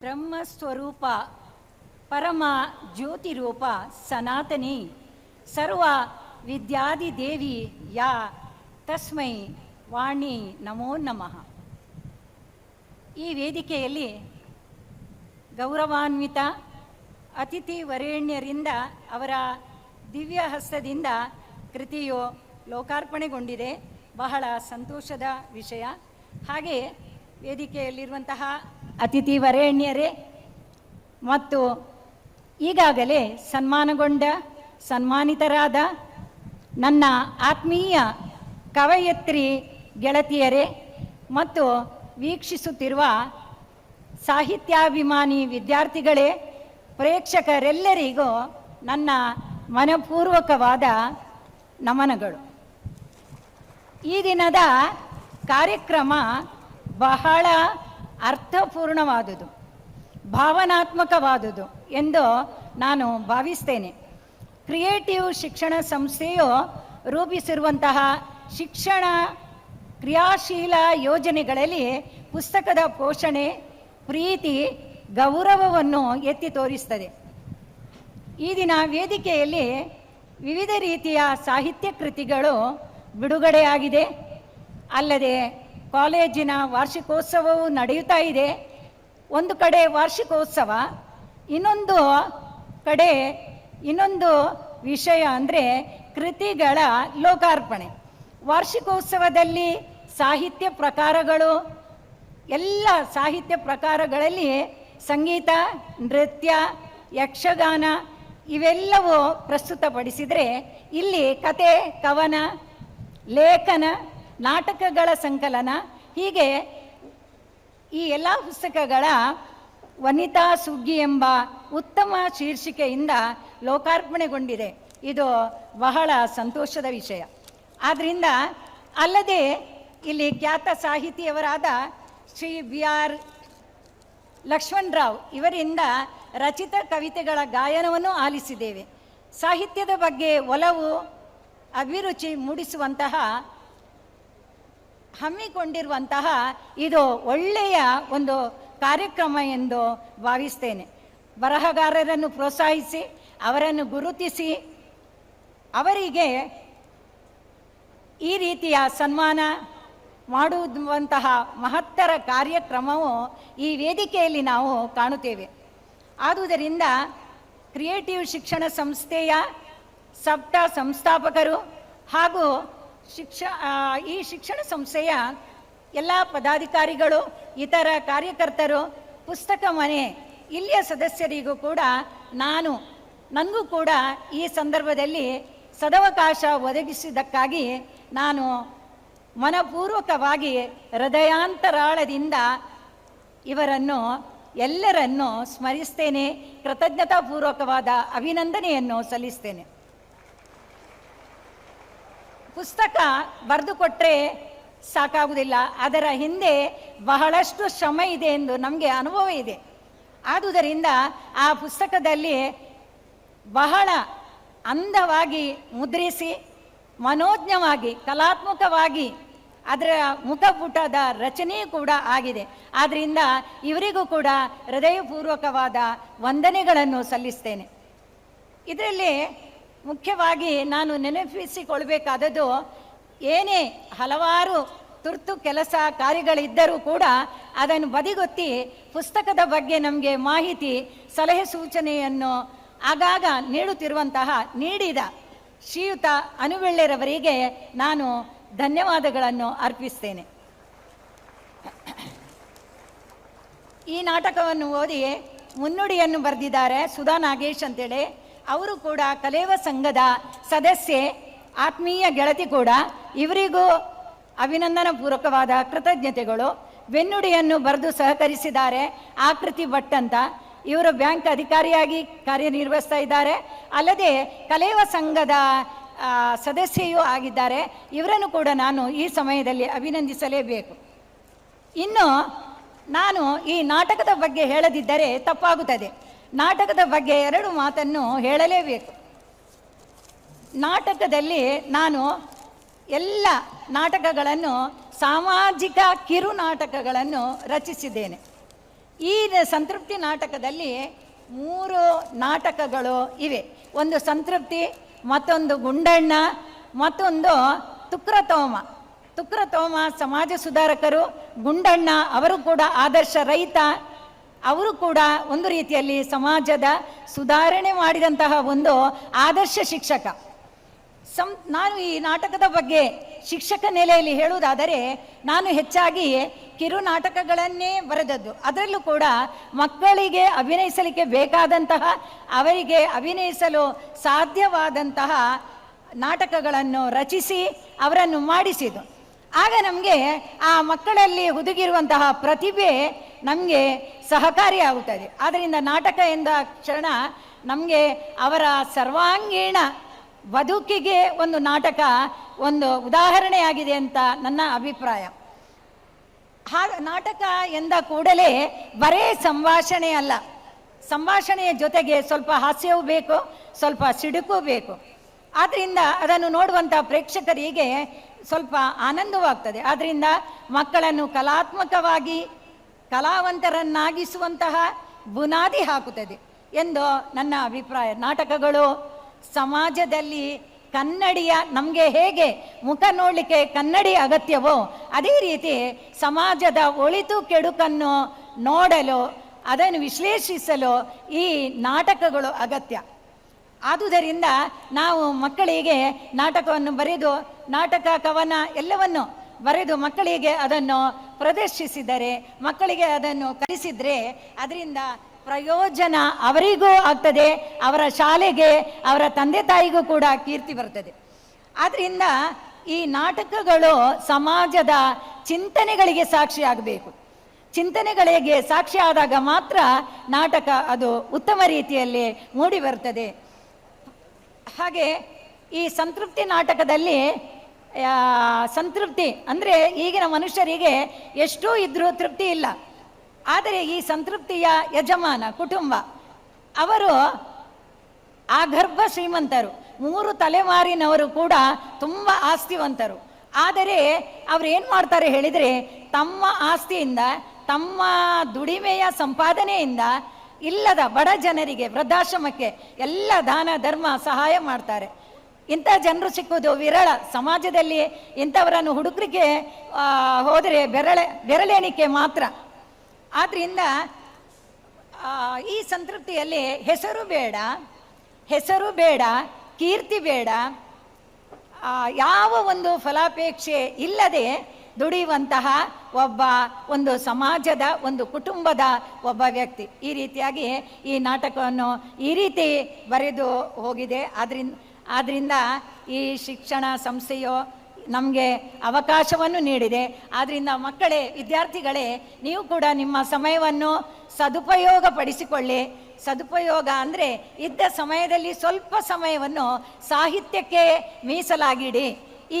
ಬ್ರಹ್ಮಸ್ವರೂಪ ಪರಮ ಜ್ಯೋತಿರೂಪ ಸನಾತನಿ ಸರ್ವ ವಿದ್ಯಾದಿದೇವಿ ಯಾ ತಸ್ಮೈ ವಾಣಿ ನಮೋ ನಮಃ. ಈ ವೇದಿಕೆಯಲ್ಲಿ ಗೌರವಾನ್ವಿತ ಅತಿಥಿ ವರೇಣ್ಯರಿಂದ ಅವರ ದಿವ್ಯ ಹಸ್ತದಿಂದ ಕೃತಿಯು ಲೋಕಾರ್ಪಣೆಗೊಂಡಿದೆ. ಬಹಳ ಸಂತೋಷದ ವಿಷಯ. ಹಾಗೆ ವೇದಿಕೆಯಲ್ಲಿರುವಂತಹ ಅತಿಥಿ ವರೇಣ್ಯರೇ, ಮತ್ತು ಈಗಾಗಲೇ ಸನ್ಮಾನಗೊಂಡ, ಸನ್ಮಾನಿತರಾದ ನನ್ನ ಆತ್ಮೀಯ ಕವಯತ್ರಿ ಗೆಳತಿಯರೇ, ಮತ್ತು ವೀಕ್ಷಿಸುತ್ತಿರುವ ಸಾಹಿತ್ಯಾಭಿಮಾನಿ ವಿದ್ಯಾರ್ಥಿಗಳೇ, ಪ್ರೇಕ್ಷಕರೆಲ್ಲರಿಗೂ ನನ್ನ ಮನಪೂರ್ವಕವಾದ ನಮನಗಳು. ಈ ದಿನದ ಕಾರ್ಯಕ್ರಮ ಬಹಳ ಅರ್ಥಪೂರ್ಣವಾದುದು, ಭಾವನಾತ್ಮಕವಾದುದು ಎಂದು ನಾನು ಭಾವಿಸ್ತೇನೆ. ಕ್ರಿಯೇಟಿವ್ ಶಿಕ್ಷಣ ಸಂಸ್ಥೆಯು ರೂಪಿಸಿರುವಂತಹ ಶಿಕ್ಷಣ ಕ್ರಿಯಾಶೀಲ ಯೋಜನೆಗಳಲ್ಲಿ ಪುಸ್ತಕದ ಪೋಷಣೆ, ಪ್ರೀತಿ, ಗೌರವವನ್ನು ಎತ್ತಿ ತೋರಿಸ್ತದೆ. ಈ ದಿನ ವೇದಿಕೆಯಲ್ಲಿ ವಿವಿಧ ರೀತಿಯ ಸಾಹಿತ್ಯ ಕೃತಿಗಳು ಬಿಡುಗಡೆಯಾಗಿದೆ. ಅಲ್ಲದೆ ಕಾಲೇಜಿನ ವಾರ್ಷಿಕೋತ್ಸವವು ನಡೆಯುತ್ತಾ ಇದೆ. ಒಂದು ಕಡೆ ವಾರ್ಷಿಕೋತ್ಸವ, ಇನ್ನೊಂದು ಕಡೆ ಇನ್ನೊಂದು ವಿಷಯ ಅಂದರೆ ಕೃತಿಗಳ ಲೋಕಾರ್ಪಣೆ. ವಾರ್ಷಿಕೋತ್ಸವದಲ್ಲಿ ಸಾಹಿತ್ಯ ಪ್ರಕಾರಗಳು, ಎಲ್ಲ ಸಾಹಿತ್ಯ ಪ್ರಕಾರಗಳಲ್ಲಿ ಸಂಗೀತ, ನೃತ್ಯ, ಯಕ್ಷಗಾನ ಇವೆಲ್ಲವೂ ಪ್ರಸ್ತುತಪಡಿಸಿದರೆ ಇಲ್ಲಿ ಕತೆ, ಕವನ, ಲೇಖನ ನಾಟಕಗಳ ಸಂಕಲನ, ಹೀಗೆ ಈ ಎಲ್ಲ ಪುಸ್ತಕಗಳ ವನಿತಾ ಸುಗ್ಗಿ ಎಂಬ ಉತ್ತಮ ಶೀರ್ಷಿಕೆಯಿಂದ ಲೋಕಾರ್ಪಣೆಗೊಂಡಿದೆ. ಇದು ಬಹಳ ಸಂತೋಷದ ವಿಷಯ. ಆದ್ದರಿಂದ ಅಲ್ಲದೆ ಇಲ್ಲಿ ಖ್ಯಾತ ಸಾಹಿತಿಯವರಾದ ಶ್ರೀ ಬಿ ಆರ್ ಲಕ್ಷ್ಮಣ್ ರಾವ್ ಇವರಿಂದ ರಚಿತ ಕವಿತೆಗಳ ಗಾಯನವನ್ನು ಆಲಿಸಿದ್ದೇವೆ. ಸಾಹಿತ್ಯದ ಬಗ್ಗೆ ಒಲವು, ಅಭಿರುಚಿ ಮೂಡಿಸುವಂತಹ ಹಮ್ಮಿಕೊಂಡಿರುವಂತಹ ಇದು ಒಳ್ಳೆಯ ಒಂದು ಕಾರ್ಯಕ್ರಮ ಎಂದು ಭಾವಿಸ್ತೇನೆ. ಬರಹಗಾರರನ್ನು ಪ್ರೋತ್ಸಾಹಿಸಿ, ಅವರನ್ನು ಗುರುತಿಸಿ, ಅವರಿಗೆ ಈ ರೀತಿಯ ಸನ್ಮಾನ ಮಾಡುವಂತಹ ಮಹತ್ತರ ಕಾರ್ಯಕ್ರಮವು ಈ ವೇದಿಕೆಯಲ್ಲಿ ನಾವು ಕಾಣುತ್ತೇವೆ. ಆದುದರಿಂದ ಕ್ರಿಯೇಟಿವ್ ಶಿಕ್ಷಣ ಸಂಸ್ಥೆಯ ಸಪ್ತ ಸಂಸ್ಥಾಪಕರು ಹಾಗೂ ಶಿಕ್ಷ ಈ ಶಿಕ್ಷಣ ಸಂಸ್ಥೆಯ ಎಲ್ಲ ಪದಾಧಿಕಾರಿಗಳು, ಇತರ ಕಾರ್ಯಕರ್ತರು, ಪುಸ್ತಕ ಮನೆ, ಇಲ್ಲಿಯ ಸದಸ್ಯರಿಗೂ ಕೂಡ ನಾನು ನನಗೂ ಕೂಡ ಈ ಸಂದರ್ಭದಲ್ಲಿ ಸದವಕಾಶ ಒದಗಿಸಿದ್ದಕ್ಕಾಗಿ ನಾನು ಮನಪೂರ್ವಕವಾಗಿ ಹೃದಯಾಂತರಾಳದಿಂದ ಇವರನ್ನು ಎಲ್ಲರನ್ನು ಸ್ಮರಿಸ್ತೇನೆ, ಕೃತಜ್ಞತಾಪೂರ್ವಕವಾದ ಅಭಿನಂದನೆಯನ್ನು ಸಲ್ಲಿಸ್ತೇನೆ. ಪುಸ್ತಕ ಬರೆದು ಕೊಟ್ಟರೆ ಸಾಕಾಗುವುದಿಲ್ಲ. ಅದರ ಹಿಂದೆ ಬಹಳಷ್ಟು ಶ್ರಮ ಇದೆ ಎಂದು ನಮಗೆ ಅನುಭವ ಇದೆ. ಆದುದರಿಂದ ಆ ಪುಸ್ತಕದಲ್ಲಿ ಬಹಳ ಅಂದವಾಗಿ ಮುದ್ರಿಸಿ, ಮನೋಜ್ಞವಾಗಿ, ಕಲಾತ್ಮಕವಾಗಿ ಅದರ ಮುಖಪುಟದ ರಚನೆ ಕೂಡ ಆಗಿದೆ. ಆದ್ದರಿಂದ ಇವರಿಗೂ ಕೂಡ ಹೃದಯಪೂರ್ವಕವಾದ ವಂದನೆಗಳನ್ನು ಸಲ್ಲಿಸ್ತೇನೆ. ಇದರಲ್ಲಿ ಮುಖ್ಯವಾಗಿ ನಾನು ನೆನಪಿಸಿಕೊಳ್ಬೇಕಾದದ್ದು ಏನೇ ಹಲವಾರು ತುರ್ತು ಕೆಲಸ ಕಾರ್ಯಗಳಿದ್ದರೂ ಕೂಡ ಅದನ್ನು ಬದಿಗೊತ್ತಿ ಪುಸ್ತಕದ ಬಗ್ಗೆ ನಮಗೆ ಮಾಹಿತಿ, ಸಲಹೆ ಸೂಚನೆಯನ್ನು ಆಗಾಗ ನೀಡುತ್ತಿರುವಂತಹ ನೀಡಿದ ಶ್ರೀಯುತ ಅನುವೆಳ್ಳೆರವರಿಗೆ ನಾನು ಧನ್ಯವಾದಗಳನ್ನು ಅರ್ಪಿಸ್ತೇನೆ. ಈ ನಾಟಕವನ್ನು ಓದಿ ಮುನ್ನುಡಿಯನ್ನು ಬರೆದಿದ್ದಾರೆ ಸುಧಾ ನಾಗೇಶ್ ಅಂತೇಳಿ. ಅವರು ಕೂಡ ಕಲೇವ ಸಂಘದ ಸದಸ್ಯೆ, ಆತ್ಮೀಯ ಗೆಳತಿ ಕೂಡ. ಇವರಿಗೂ ಅಭಿನಂದನ ಪೂರ್ವಕವಾದ ಕೃತಜ್ಞತೆಗಳು. ಬೆನ್ನುಡಿಯನ್ನು ಬರೆದು ಸಹಕರಿಸಿದ್ದಾರೆ ಆಕೃತಿ ಭಟ್ ಅಂತ. ಇವರು ಬ್ಯಾಂಕ್ ಅಧಿಕಾರಿಯಾಗಿ ಕಾರ್ಯನಿರ್ವಹಿಸ್ತಾ ಇದ್ದಾರೆ. ಅಲ್ಲದೆ ಕಲೇವ ಸಂಘದ ಸದಸ್ಯೆಯೂ ಆಗಿದ್ದಾರೆ. ಇವರನ್ನು ಕೂಡ ನಾನು ಈ ಸಮಯದಲ್ಲಿ ಅಭಿನಂದಿಸಲೇಬೇಕು. ಇನ್ನು ನಾನು ಈ ನಾಟಕದ ಬಗ್ಗೆ ಹೇಳದಿದ್ದರೆ ತಪ್ಪಾಗುತ್ತದೆ. ನಾಟಕದ ಬಗ್ಗೆ ಎರಡು ಮಾತನ್ನು ಹೇಳಲೇಬೇಕು. ನಾಟಕದಲ್ಲಿ ನಾನು ಎಲ್ಲ ನಾಟಕಗಳನ್ನು, ಸಾಮಾಜಿಕ ಕಿರು ನಾಟಕಗಳನ್ನು ರಚಿಸಿದ್ದೇನೆ. ಈ ಸಂತೃಪ್ತಿ ನಾಟಕದಲ್ಲಿ ಮೂರು ನಾಟಕಗಳು ಇವೆ. ಒಂದು ಸಂತೃಪ್ತಿ, ಮತ್ತೊಂದು ಗುಂಡಣ್ಣ, ಮತ್ತೊಂದು ತುಕ್ರತೋಮ. ತುಕ್ರತೋಮ ಸಮಾಜ ಸುಧಾರಕರು, ಗುಂಡಣ್ಣ ಅವರು ಕೂಡ ಆದರ್ಶ ರೈತ. ಅವರು ಕೂಡ ಒಂದು ರೀತಿಯಲ್ಲಿ ಸಮಾಜದ ಸುಧಾರಣೆ ಮಾಡಿದಂತಹ ಒಂದು ಆದರ್ಶ ಶಿಕ್ಷಕ. ಸಂ, ನಾನು ಈ ನಾಟಕದ ಬಗ್ಗೆ ಶಿಕ್ಷಕ ನೆಲೆಯಲ್ಲಿ ಹೇಳುವುದಾದರೆ, ನಾನು ಹೆಚ್ಚಾಗಿ ಕಿರು ನಾಟಕಗಳನ್ನೇ ಬರೆದದ್ದು. ಅದರಲ್ಲೂ ಕೂಡ ಮಕ್ಕಳಿಗೆ ಅಭಿನಯಿಸಲಿಕ್ಕೆ ಬೇಕಾದಂತಹ, ಅವರಿಗೆ ಅಭಿನಯಿಸಲು ಸಾಧ್ಯವಾದಂತಹ ನಾಟಕಗಳನ್ನು ರಚಿಸಿ ಅವರನ್ನು ಮಾಡಿಸಿದ್ದು. ಆಗ ನಮಗೆ ಆ ಮಕ್ಕಳಲ್ಲಿ ಹುದುಗಿರುವಂತಹ ಪ್ರತಿಭೆ ನಮಗೆ ಸಹಕಾರಿಯಾಗುತ್ತದೆ. ಆದ್ದರಿಂದ ನಾಟಕ ಎಂದ ಕ್ಷಣ ನಮಗೆ ಅವರ ಸರ್ವಾಂಗೀಣ ಬದುಕಿಗೆ ಒಂದು ನಾಟಕ ಒಂದು ಉದಾಹರಣೆಯಾಗಿದೆ ಅಂತ ನನ್ನ ಅಭಿಪ್ರಾಯ. ಹಾಗ ನಾಟಕ ಎಂದ ಕೂಡಲೇ ಬರೇ ಸಂಭಾಷಣೆ ಅಲ್ಲ. ಸಂಭಾಷಣೆಯ ಜೊತೆಗೆ ಸ್ವಲ್ಪ ಹಾಸ್ಯವೂ ಬೇಕು, ಸ್ವಲ್ಪ ಸಿಡುಕು ಬೇಕು. ಆದ್ದರಿಂದ ಅದನ್ನು ನೋಡುವಂಥ ಪ್ರೇಕ್ಷಕರಿಗೆ ಸ್ವಲ್ಪ ಆನಂದವಾಗ್ತದೆ. ಆದ್ದರಿಂದ ಮಕ್ಕಳನ್ನು ಕಲಾತ್ಮಕವಾಗಿ ಕಲಾವಂತರನ್ನಾಗಿಸುವಂತಹ ಬುನಾದಿ ಹಾಕುತ್ತದೆ ಎಂದು ನನ್ನ ಅಭಿಪ್ರಾಯ. ನಾಟಕಗಳು ಸಮಾಜದಲ್ಲಿ ಕನ್ನಡಿಯ ನಮಗೆ ಹೇಗೆ ಮುಖ ನೋಡಲಿಕ್ಕೆ ಕನ್ನಡಿ ಅಗತ್ಯವೋ ಅದೇ ರೀತಿ ಸಮಾಜದ ಒಳಿತು ಕೆಡುಕನ್ನು ನೋಡಲು, ಅದನ್ನು ವಿಶ್ಲೇಷಿಸಲು ಈ ನಾಟಕಗಳು ಅಗತ್ಯ. ಆದುದರಿಂದ ನಾವು ಮಕ್ಕಳಿಗೆ ನಾಟಕವನ್ನು ಬರೆದು, ನಾಟಕ ಕವನ ಎಲ್ಲವನ್ನು ಬರೆದು ಮಕ್ಕಳಿಗೆ ಅದನ್ನು ಪ್ರದರ್ಶಿಸಿದರೆ, ಮಕ್ಕಳಿಗೆ ಅದನ್ನು ಕಲಿಸಿದರೆ ಅದರಿಂದ ಪ್ರಯೋಜನ ಅವರಿಗೂ ಆಗ್ತದೆ, ಅವರ ಶಾಲೆಗೆ, ಅವರ ತಂದೆ ತಾಯಿಗೂ ಕೂಡ ಕೀರ್ತಿ ಬರ್ತದೆ. ಆದ್ದರಿಂದ ಈ ನಾಟಕಗಳು ಸಮಾಜದ ಚಿಂತನೆಗಳಿಗೆ ಸಾಕ್ಷಿಯಾಗಬೇಕು ಚಿಂತನೆಗಳಿಗೆ ಸಾಕ್ಷಿ ಆದಾಗ ಮಾತ್ರ ನಾಟಕ ಅದು ಉತ್ತಮ ರೀತಿಯಲ್ಲಿ ಮೂಡಿ ಬರ್ತದೆ. ಹಾಗೆ ಈ ಸಂತೃಪ್ತಿ ನಾಟಕದಲ್ಲಿ ಸಂತೃಪ್ತಿ. ಅಂದರೆ ಈಗಿನ ಮನುಷ್ಯರಿಗೆ ಎಷ್ಟೋ ಇದ್ರೂ ತೃಪ್ತಿ ಇಲ್ಲ. ಆದರೆ ಈ ಸಂತೃಪ್ತಿಯ ಯಜಮಾನ, ಕುಟುಂಬ, ಅವರು ಆಗರ್ಭ ಶ್ರೀಮಂತರು. ಮೂರು ತಲೆಮಾರಿನವರು ಕೂಡ ತುಂಬ ಆಸ್ತಿವಂತರು. ಆದರೆ ಅವ್ರು ಏನು ಮಾಡ್ತಾರೆ ಹೇಳಿದರೆ, ತಮ್ಮ ಆಸ್ತಿಯಿಂದ, ತಮ್ಮ ದುಡಿಮೆಯ ಸಂಪಾದನೆಯಿಂದ ಇಲ್ಲದ ಬಡ ಜನರಿಗೆ ವೃದ್ಧಾಶ್ರಮಕ್ಕೆ ಎಲ್ಲ ದಾನ, ಧರ್ಮ ಸಹಾಯ ಮಾಡ್ತಾರೆ. ಇಂಥ ಜನರು ಸಿಕ್ಕುವುದು ವಿರಳ. ಸಮಾಜದಲ್ಲಿ ಇಂಥವರನ್ನು ಹುಡುಕರಿಗೆ ಹೋದರೆ ಬೆರಳೆ, ಬೆರಳೆಣಿಕೆ ಮಾತ್ರ. ಆದ್ದರಿಂದ ಈ ಸಂತೃಪ್ತಿಯಲ್ಲಿ ಹೆಸರು ಬೇಡ ಹೆಸರು ಬೇಡ, ಕೀರ್ತಿ ಬೇಡ ಯಾವ ಒಂದು ಫಲಾಪೇಕ್ಷೆ ಇಲ್ಲದೆ ದುಡಿಯುವಂತಹ ಒಬ್ಬ ಒಂದು ಸಮಾಜದ, ಒಂದು ಕುಟುಂಬದ ಒಬ್ಬ ವ್ಯಕ್ತಿ. ಈ ರೀತಿಯಾಗಿ ಈ ನಾಟಕವನ್ನು ಈ ರೀತಿ ಬರೆದು ಹೋಗಿದೆ. ಆದ್ರಿಂದ ಆದ್ದರಿಂದ ಈ ಶಿಕ್ಷಣ ಸಂಸ್ಥೆಯು ನಮಗೆ ಅವಕಾಶವನ್ನು ನೀಡಿದೆ. ಆದ್ದರಿಂದ ಮಕ್ಕಳೇ, ವಿದ್ಯಾರ್ಥಿಗಳೇ, ನೀವು ಕೂಡ ನಿಮ್ಮ ಸಮಯವನ್ನು ಸದುಪಯೋಗ ಪಡಿಸಿಕೊಳ್ಳಿ ಸದುಪಯೋಗ ಅಂದರೆ ಇದ್ದ ಸಮಯದಲ್ಲಿ ಸ್ವಲ್ಪ ಸಮಯವನ್ನು ಸಾಹಿತ್ಯಕ್ಕೆ ಮೀಸಲಾಗಿಡಿ.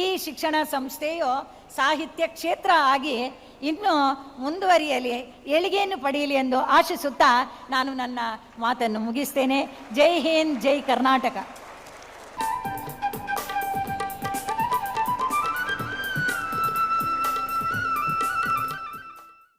ಈ ಶಿಕ್ಷಣ ಸಂಸ್ಥೆಯು ಸಾಹಿತ್ಯ ಕ್ಷೇತ್ರ ಆಗಿ ಇನ್ನೂ ಮುಂದುವರಿಯಲಿ, ಏಳಿಗೆಯನ್ನು ಪಡೆಯಲಿ ಎಂದು ಆಶಿಸುತ್ತಾ ನಾನು ನನ್ನ ಮಾತನ್ನು ಮುಗಿಸ್ತೇನೆ. ಜೈ ಹಿಂದ್, ಜೈ ಕರ್ನಾಟಕ.